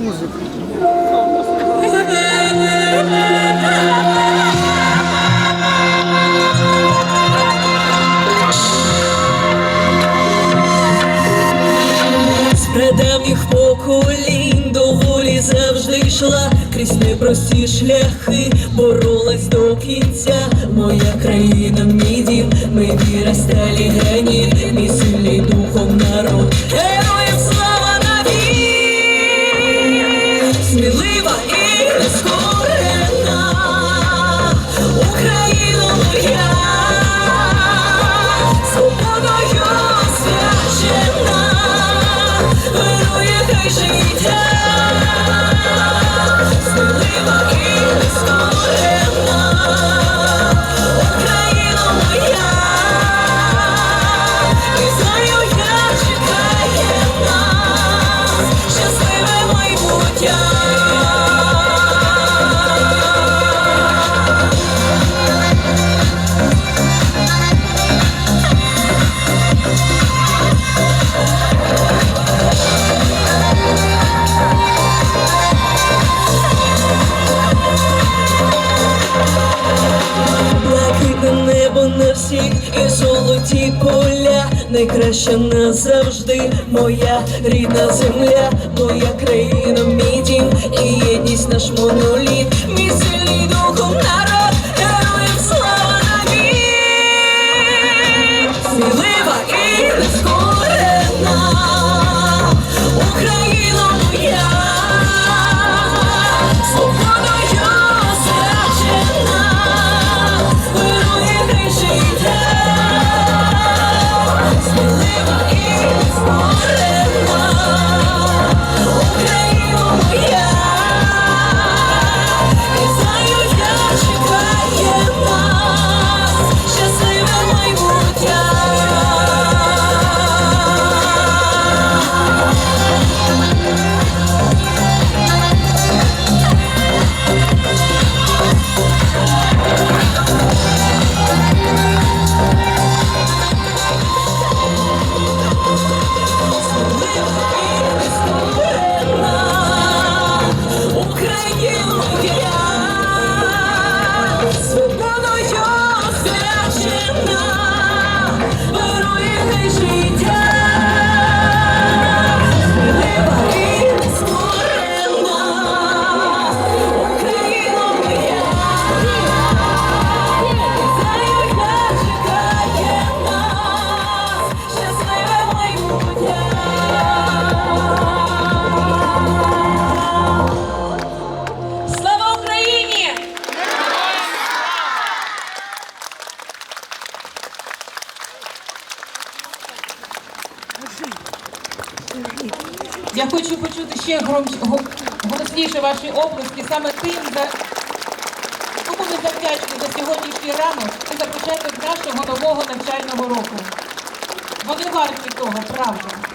музику. З прадавніх поколінь до волі завжди йшла крізь непрості шляхи, боролась до кінця. Моя країна, мій дім, ми віра сталі гені, мій сильний духом народ. Найкраща назавжди. Моя рідна земля, моя країна, мій дім і єдність наш моноліт, Я хочу почути ще громч... голосніше ваші оплески саме тим, за... кому ми завдячні за сьогоднішній ранок і за початок нашого нового навчального року. Вони варті того, правда.